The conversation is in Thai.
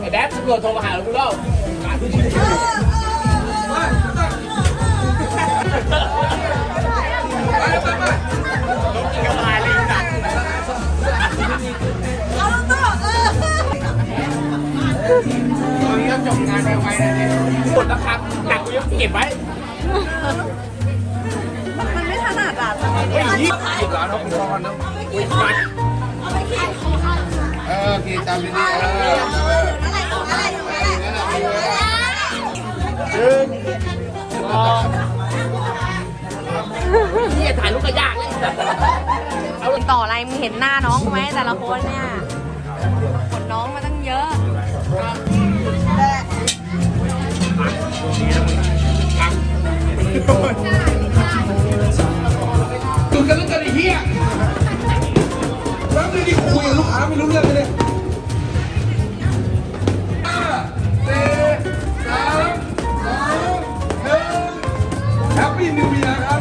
ไอ้แบ๊บตำรวจโทรมาหาเราแล้วต้องกินกับพายเลยสัตว์เอาต่อเออตอนนี้ต้องจบงานไปไวๆเลยหมดแล้วครับหนักกูยังเก็บไว้มันไม่ถนัดอะเฮ้ยยี่สิบล้านเอาคุณพ่อกันนะอุ้ยฟันเอาไปกินเออกินตามดีๆเอ ออะไรต่ออะไรต่ออนี่ถ่ายรูปก็ยากเลยเอาต่ออะไรมึงเห็นหน้าน้องไหมแต่ละคนเนี่ย ปี้นิวเยียร์ครับ